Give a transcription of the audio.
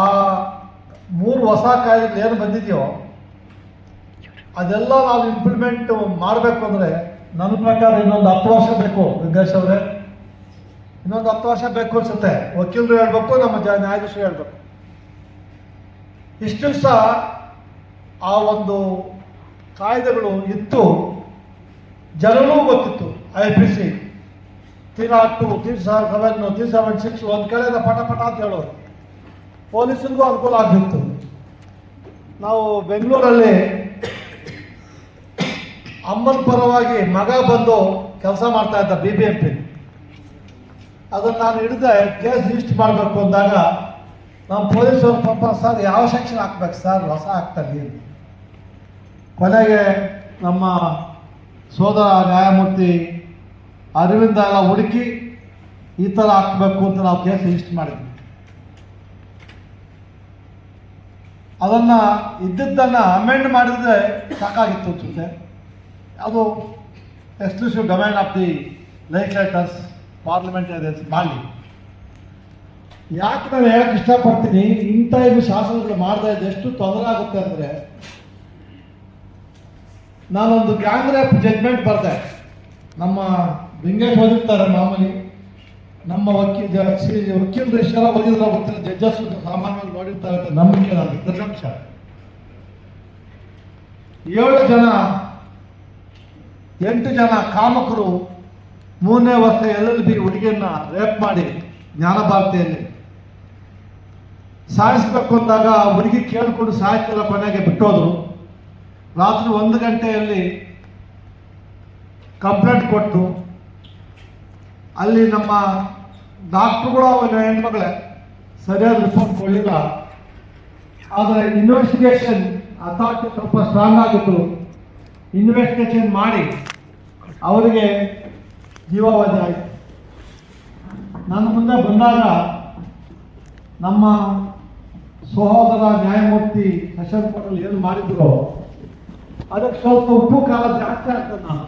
ಆ ಮೂರು ಹೊಸ ಕಾಯ್ದೆಗಳು ಏನು ಬಂದಿದೆಯೋ, ಅದೆಲ್ಲ ನಾವು ಇಂಪ್ಲಿಮೆಂಟ್ ಮಾಡಬೇಕು ಅಂದರೆ ನನ್ನ ಪ್ರಕಾರ ಇನ್ನೊಂದು ಹತ್ತು ವರ್ಷ ಬೇಕು ವೆಂಕಟೇಶ್ ಅವರೇ. ಇನ್ನೊಂದು ಹತ್ತು ವರ್ಷ ಬೇಕು ಅನ್ಸುತ್ತೆ. ವಕೀಲರು ಹೇಳ್ಬೇಕು, ನಮ್ಮ ಜ, ನ್ಯಾಯಾಧೀಶರು ಹೇಳ್ಬೇಕು. ಇಷ್ಟು ದಿವಸ ಆ ಒಂದು ಕಾಯ್ದೆಗಳು ಇತ್ತು. ಜನರೂ ಗೊತ್ತಿತ್ತು, I P C. Three two three seven three seven six ಒಂದು ಕಡೆಯಿಂದ ಪಟ ಪಟ ಅಂತ ಹೇಳೋರು. ಪೊಲೀಸರಿಗೂ ಅನುಕೂಲ ಆಗಿತ್ತು ನಾವು ಬೆಂಗಳೂರಲ್ಲಿ ಅಮ್ಮನ ಪರವಾಗಿ ಮಗ ಬಂದು ಕೆಲಸ ಮಾಡ್ತಾ ಇದ್ದ ಬಿ ಬಿ ಎಂ ಪಿ ಅದನ್ನು ನಾನು ಹಿಡಿದೆ, ಕೇಸ್ ರಿಜಿಸ್ಟರ್ ಮಾಡಬೇಕು ಅಂದಾಗ ನಮ್ಮ ಪೊಲೀಸರು ಪಾಪ, ಸರ್, ಯಾವ ಸೆಕ್ಷನ್ ಹಾಕ್ಬೇಕು? ಸರ್, ಹೊಸ ಹಾಕ್ತಾರೆ ಕೊನೆಗೆ ನಮ್ಮ ಸೋದರ ನ್ಯಾಯಮೂರ್ತಿ ಅರವಿಂದ ಎಲ್ಲ ಹುಡುಕಿ ಈ ಥರ ಹಾಕಬೇಕು ಅಂತ ನಾವು ಕೇಸ್ ರಿಜಿಸ್ಟರ್ ಮಾಡಿದ್ವಿ. ಅದನ್ನು ಇದ್ದದ್ದನ್ನು ಅಮೆಂಡ್ ಮಾಡಿದ್ರೆ ಸಾಕಾಗಿತ್ತು ಅನ್ಸುತ್ತೆ ಅದು exclusive domain of the legislators parliamentarians ಮಾಡಲಿ. ಯಾಕೆ ನಾನು ಹೇಳಕ್ಕೆ ಇಷ್ಟಪಡ್ತೀನಿ, ಇಂಥ ಇದು ಶಾಸನಗಳು ಮಾಡದೇ ಇದ್ದು ಎಷ್ಟು ತೊಂದರೆ ಆಗುತ್ತೆ ಅಂದರೆ, ನಾನೊಂದು ಗ್ಯಾಂಗ್ ಜಡ್ಮೆಂಟ್ ಬರ್ದೆ. ನಮ್ಮ ಲಿಂಗೇಶ್ ಓದಿರ್ತಾರೆ ಮಾಮೂಲಿ. ನಮ್ಮ ವಕೀಲ ವಕೀಲರು ಎಷ್ಟೆಲ್ಲ ಓದಿದ್ರೆ ಗೊತ್ತಿಲ್ಲ ಜಡ್ಜಸ್ ಸಾಮಾನ್ಯವಾಗಿ ನೋಡಿರ್ತಾರೆ ಅಂತ ನಂಬಿಕೆ ನಾನು ಏಳು ಜನ, ಎಂಟು ಜನ ಕಾಮಕರು ಮೂರನೇ ವರ್ಷ ಎಲ್ ಎಲ್ ಬಿ ಹುಡುಗಿಯನ್ನ ರೇಪ್ ಮಾಡಿ ಜ್ಞಾನಭಾರತಿಯಲ್ಲಿ. ಸಾಯಿಸ್ಬೇಕು ಅಂದಾಗ ಹುಡುಗಿ ಕೇಳಿಕೊಂಡು ಸಾಹಿತ್ಯದ ಕೊನೆಗೆ ಬಿಟ್ಟೋದು ರಾತ್ರಿ ಒಂದು ಗಂಟೆಯಲ್ಲಿ ಕಂಪ್ಲೇಂಟ್ ಕೊಟ್ಟು ಅಲ್ಲಿ ನಮ್ಮ ಡಾಕ್ಟ್ರುಗಳು ಅವನ ಹೆಣ್ಮಗಳೇ ಸರಿಯಾದ ರಿಪೋರ್ಟ್ ಕೊಡಲಿಲ್ಲ. ಆದರೆ ಇನ್ವೆಸ್ಟಿಗೇಷನ್ ಅಥಾರಿಟಿ ಸ್ವಲ್ಪ ಸ್ಟ್ರಾಂಗ್ ಆಗಿತ್ತು. ಇನ್ವೆಸ್ಟಿಗೇಷನ್ ಮಾಡಿ ಅವರಿಗೆ ಜೀವಾವಧಿ ಆಯಿತು. ನನ್ನ ಮುಂದೆ ಬಂದಾಗ ನಮ್ಮ ಸಹೋದರ ನ್ಯಾಯಮೂರ್ತಿ ಸೆಷನ್ ಕೋರ್ಟಲ್ಲಿ ಏನು ಮಾಡಿದ್ರು, ಅದಕ್ಕೆ ಸ್ವಲ್ಪ ಉಪ್ಪು ಕಾಲ ಜಾಸ್ತಿ ಆಗ್ತದೆ. ನಾನು